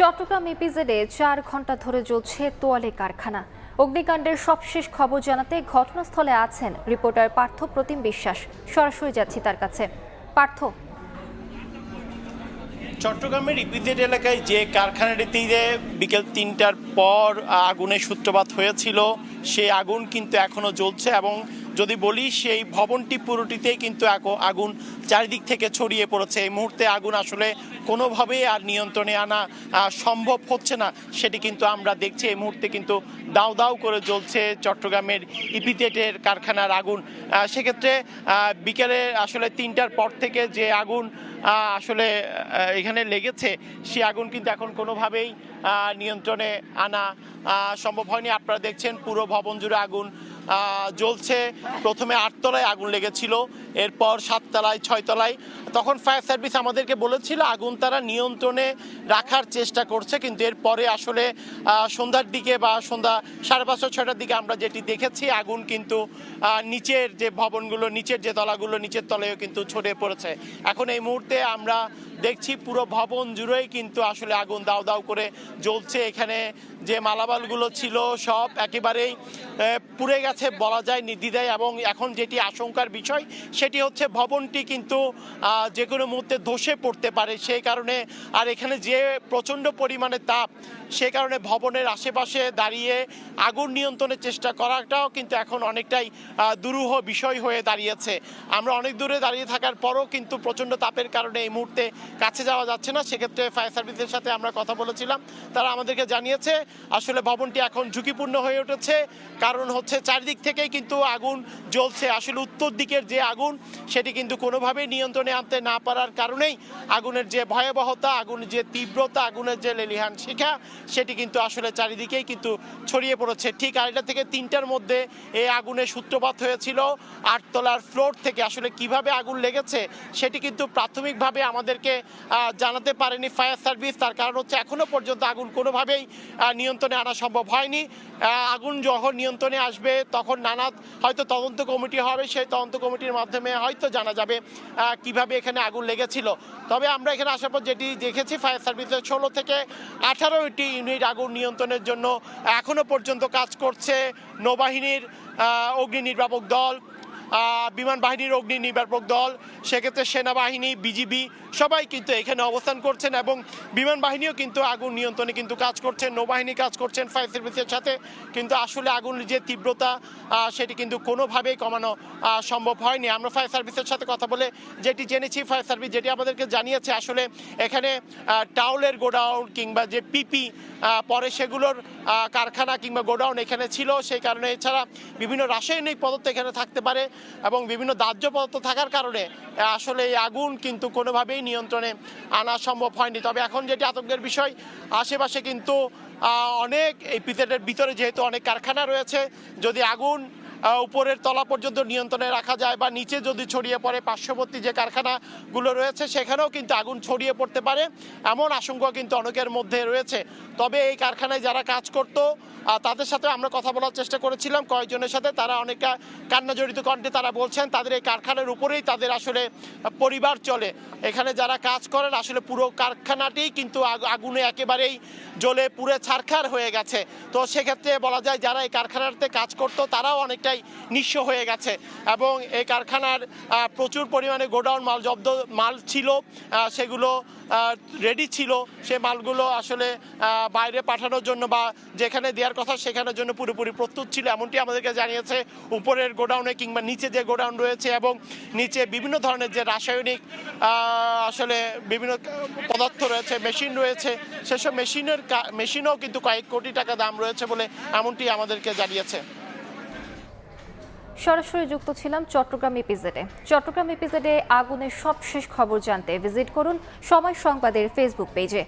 চট্টগ্রাম এপিজেডে চার ঘণ্টা ধরে চলছে তোয়ালে কারখানা। অগ্নিকাণ্ডের সবশেষ খবর জানাতে ঘটনাস্থলে আছেন রিপোর্টার পার্থ প্রতিম বিশ্বাস। সরাসরি যাচ্ছি তার কাছে। পার্থ। চট্টগ্রামের ইপিজেড এলাকায় যে কারখানাটিতে বিকেল তিনটার পর আগুনের সূত্রপাত হয়েছিল, সেই আগুন কিন্তু এখনও জ্বলছে এবং যদি বলি সেই ভবনটি পুরোটিতেই কিন্তু আগুন চারিদিক থেকে ছড়িয়ে পড়েছে। এই মুহূর্তে আগুন আসলে কোনোভাবেই আর নিয়ন্ত্রণে আনা সম্ভব হচ্ছে না, সেটি কিন্তু আমরা দেখছি। এই মুহূর্তে কিন্তু দাও দাও করে জ্বলছে চট্টগ্রামের ইপিজেডের কারখানার আগুন। সেক্ষেত্রে বিকেলে আসলে তিনটার পর থেকে যে আগুন আসলে এখানে লেগেছে, সে আগুন কিন্তু এখন কোনোভাবেই নিয়ন্ত্রণে আনা সম্ভব হয়নি। আপনারা দেখছেন পুরো ভবন জুড়ে আগুন জ্বলছে। প্রথমে আটতলায় আগুন লেগেছিল, এরপর সাততলায়, ছয়তলায়। তখন ফায়ার সার্ভিস আমাদেরকে বলেছিল, আগুন তারা নিয়ন্ত্রণে রাখার চেষ্টা করছে, কিন্তু এরপরে আসলে সন্ধ্যার দিকে বা সন্ধ্যা সাড়ে পাঁচটা, ছয়টার দিকে আমরা যেটি দেখেছি, আগুন কিন্তু নিচের যে ভবনগুলো, নিচের যে তলাগুলো, নিচের তলায়ও কিন্তু ছড়িয়ে পড়েছে। এখন এই মুহূর্তে আমরা দেখছি পুরো ভবন জুড়েই কিন্তু আসলে আগুন দাও দাও করে জ্বলছে। এখানে যে মালামালগুলো ছিল সব একেবারেই পুড়ে গেছে বলা যায় নির্দ্বিধায় এবং এখন যেটি আশঙ্কার বিষয় সেটি হচ্ছে ভবনটি কিন্তু যে কোনো মুহূর্তে ধসে পড়তে পারে সেই কারণে। আর এখানে যে প্রচণ্ড পরিমাণে তাপ, সে কারণে ভবনের আশেপাশে দাঁড়িয়ে আগুন নিয়ন্ত্রণের চেষ্টা করাটাও কিন্তু এখন অনেকটাই দুরূহ বিষয় হয়ে দাঁড়িয়েছে। আমরা অনেক দূরে দাঁড়িয়ে থাকার পরও কিন্তু প্রচণ্ড তাপের কারণে এই মুহূর্তে কাছে যাওয়া যাচ্ছে না, সেক্ষেত্রে ফায়ার সার্ভিসের সাথে আমরা কথা বলেছিলাম। তারা আমাদেরকে জানিয়েছে, আসলে ভবনটি এখন ঝুঁকিপূর্ণ হয়ে উঠেছে। কারণ হচ্ছে চারিদিক থেকেই কিন্তু আগুন জ্বলছে। আসলে উত্তর দিকের যে আগুন, সেটি কিন্তু কোনোভাবেই নিয়ন্ত্রণে আনতে না পারার কারণেই আগুনের যে ভয়াবহতা, আগুনের যে তীব্রতা, আগুনের যে লেলিহান শিখা, সেটি কিন্তু আসলে চারিদিকেই কিন্তু ছড়িয়ে পড়েছে। ঠিক আড়াইটা থেকে তিনটার মধ্যে এই আগুনের সূত্রপাত হয়েছিল। আটতলার ফ্লোর থেকে আসলে কীভাবে আগুন লেগেছে, সেটি কিন্তু প্রাথমিকভাবে আমাদেরকে আহ, জানাতে পারেনি ফায়ার সার্ভিস। তার কারণ হচ্ছে এখনও পর্যন্ত আগুন কোনোভাবেই নিয়ন্ত্রণে আনা সম্ভব হয়নি। আগুন যখন নিয়ন্ত্রণে আসবে তখন নানা হয়তো তদন্ত কমিটি হবে। সেই তদন্ত কমিটির মাধ্যমে হয়তো জানা যাবে কীভাবে এখানে আগুন লেগেছিল। তবে আমরা এখানে আসার পর যেটি দেখেছি ফায়ার সার্ভিসের ষোলো থেকে আঠারোটি ইউনিট আগুন নিয়ন্ত্রণের জন্য এখনও পর্যন্ত কাজ করছে নৌবাহিনীর অগ্নি নির্বাপক দল বিমান বাহিনীর অগ্নি নির্বাপক দল। সেক্ষেত্রে সেনাবাহিনী বিজিবি সবাই কিন্তু এখানে অবস্থান করছেন এবং বিমান বাহিনীও কিন্তু আগুন নিয়ন্ত্রণে কিন্তু কাজ করছেন নৌবাহিনী কাজ করছেন ফায়ার সার্ভিসের সাথে। কিন্তু আসলে আগুনের যে তীব্রতা সেটি কিন্তু কোনোভাবেই কমানো সম্ভব হয়নি। আমরা ফায়ার সার্ভিসের সাথে কথা বলে যেটি জেনেছি, ফায়ার সার্ভিস যেটি আমাদেরকে জানিয়েছে, আসলে এখানে টাউলের গোডাউন কিংবা যে পিপি পরে সেগুলোর কারখানা কিংবা গোডাউন এখানে ছিল, সেই কারণে এছাড়া বিভিন্ন রাসায়নিক পদার্থ এখানে থাকতে পারে এবং বিভিন্ন দাহ্য পদার্থ থাকার কারণে আসলে এই আগুন কিন্তু কোনোভাবেই নিয়ন্ত্রণে আনা সম্ভব হয়নি। তবে এখন যেটি আতঙ্কের বিষয়, আশেপাশে কিন্তু অনেক এই পিতেটের ভিতরে যেহেতু অনেক কারখানা রয়েছে, যদি আগুন উপরের তলা পর্যন্ত নিয়ন্ত্রণে রাখা যায় বা নিচে যদি ছড়িয়ে পড়ে পার্শ্ববর্তী যে কারখানাগুলো রয়েছে, সেখানেও কিন্তু আগুন ছড়িয়ে পড়তে পারে। এমন আশঙ্কা কিন্তু অনেকের মধ্যে রয়েছে। তবে এই কারখানায় যারা কাজ করত তাদের সাথে আমরা কথা বলার চেষ্টা করেছিলাম। কয়েকজনের সাথে তারা অনেকটা কান্না জড়িত কণ্ঠে তারা বলছেন, তাদের এই কারখানার উপরেই তাদের আসলে পরিবার চলে। এখানে যারা কাজ করেন, আসলে পুরো কারখানাটি কিন্তু আগুনে একেবারেই জ্বলে পুরে ছারখার হয়ে গেছে। তো সেক্ষেত্রে বলা যায়, যারা এই কারখানাতে কাজ করত, তারাও অনেকটাই নিঃস্ব হয়ে গেছে এবং এই কারখানার প্রচুর পরিমাণে গোডাউন মাল জব্দ, মাল ছিল সেগুলো রেডি ছিল। সে মালগুলো আসলে বাইরে পাঠানোর জন্য বা যেখানে দেওয়ার কথা সেখানের জন্য পুরোপুরি প্রস্তুত ছিল। এমনটি আমাদেরকে জানিয়েছে উপরের গোডাউনে কিংবা নিচে যে গোডাউন রয়েছে এবং নিচে বিভিন্ন ধরনের যে রাসায়নিক আসলে বিভিন্ন পদার্থ রয়েছে, মেশিন রয়েছে, সেসব মেশিনের মেশিনও কিন্তু কয়েক কোটি টাকা দাম রয়েছে বলে এমনটি আমাদেরকে জানিয়েছে। সরাসরি যুক্ত ছিলাম চট্টগ্রাম এপিজেডে চট্টগ্রাম এপিজেডে আগুনের সবশেষ খবর জানতে ভিজিট করুন সময় সংবাদের ফেসবুক পেজে